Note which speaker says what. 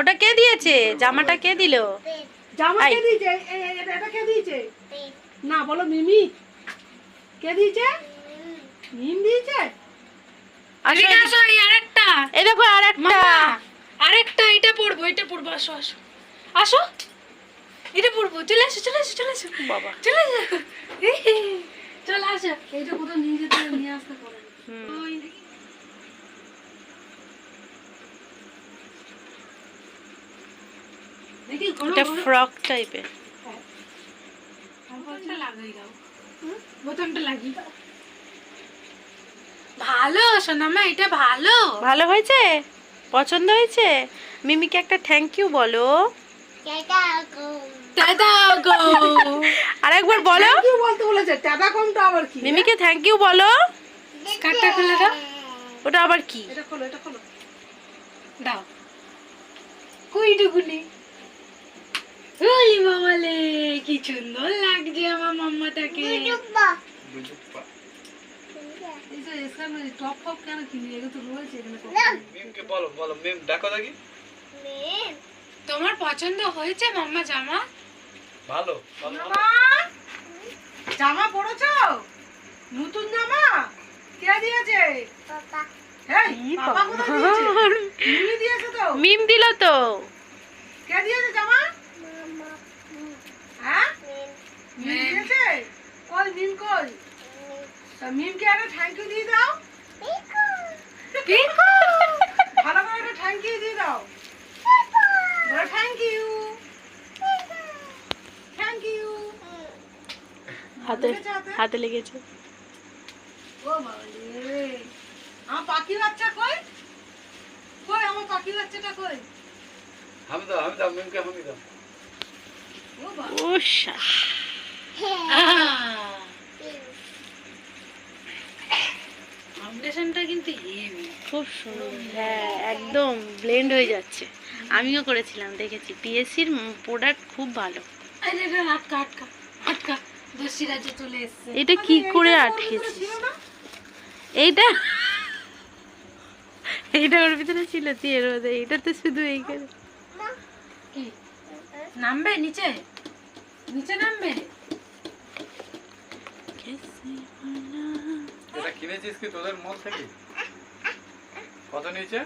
Speaker 1: ওটা কে দিয়েছে? জামাটা কে দিল?
Speaker 2: জামা কে দিয়েছে? এটা কে দিয়েছে? না বলো মিমি। কে দিয়েছে? মিম দিয়েছে?
Speaker 1: আসো
Speaker 3: আসো এই আরেকটা।
Speaker 1: এই দেখো আর একটা
Speaker 3: মামা আরেকটা এটা পড়ব এটা পড়ব আসো আসো। আসো। এটা পড়ব চলে আসো চলে আসো চলে আসো।
Speaker 1: বাবা।
Speaker 3: চলে আসো। চলে আসো।
Speaker 2: এইটা কোথাও নিয়ে যেতে নিয়ে আসতে পারে
Speaker 1: হুম।
Speaker 3: ওই
Speaker 2: দেখি কোনো
Speaker 1: এটা ফ্রক টাইপের।
Speaker 3: ভালো সোনামা এটা ভালো।
Speaker 1: ভালো হয়েছে? পছন্দ হয়েছে? মিমিকে একটা থ্যাংক ইউ বলো। আর একবার বলো।
Speaker 2: বলতে বলেছে টাটা কমটা আবার কি?
Speaker 1: মিমিকে থ্যাংক ইউ বলো।
Speaker 3: কাটটা খুলে দাও।
Speaker 1: ওটা আবার কি?
Speaker 2: এটা খোলো এটা খোলো।
Speaker 3: দাও। কি সুন্দর লাগছে আমার মাম্মাটাকে।
Speaker 2: এই যে এখানে টপ টপ কেন কিনি? এগুলো তো রয়েছে এখানে
Speaker 4: বলো বলো মিম ডাকো দেখি।
Speaker 3: তোমার পছন্দ হয়েছে মাম্মা জামা?
Speaker 4: ভালো
Speaker 2: জামা? নতুন জামা? কে দিয়েছে? মিম
Speaker 1: দিল তো।
Speaker 2: কে দিয়েছে জামা? হ্যাঁ? মিম। দিয়েছে কই মিম কই? তা মিমকে একটা থ্যাংক ইউ দিয়ে দাও। ভালো করে একটা থ্যাংক ইউ দিয়ে দাও। বলো থ্যাংক ইউ থ্যাংক ইউ
Speaker 1: হাতে হাতে? লেগেছে।
Speaker 2: ও বাবা রে আমার পাখি বাচ্চা কই? কই আমার পাখি বাচ্চাটা কই?
Speaker 4: হামি দাও হামি দাও মিমকে হামি দাও।
Speaker 2: ও বাবা
Speaker 1: ও শাস।
Speaker 3: ফাউন্ডেশনটা কিন্তু হেভি
Speaker 1: খুব সুন্দর। হ্যাঁ একদম ব্লেন্ড হয়ে যাচ্ছে। আমিও করেছিলাম দেখেছি। পিএসসির প্রোডাক্ট খুব ভালো।
Speaker 3: এটা আটকা আটকা আটকা। দোষী চলে এসছে।
Speaker 1: এটা কি করে
Speaker 2: ছিল
Speaker 1: এইটা? এইটা ওর ভিতরে ছিল তুই এর মধ্যে এইটা তো শুধু এইখানে
Speaker 3: কি? নামবে? নিচে? নিচে নামবে?
Speaker 4: কিনেছিস কি তোদের থেকে? কত নিয়েছে?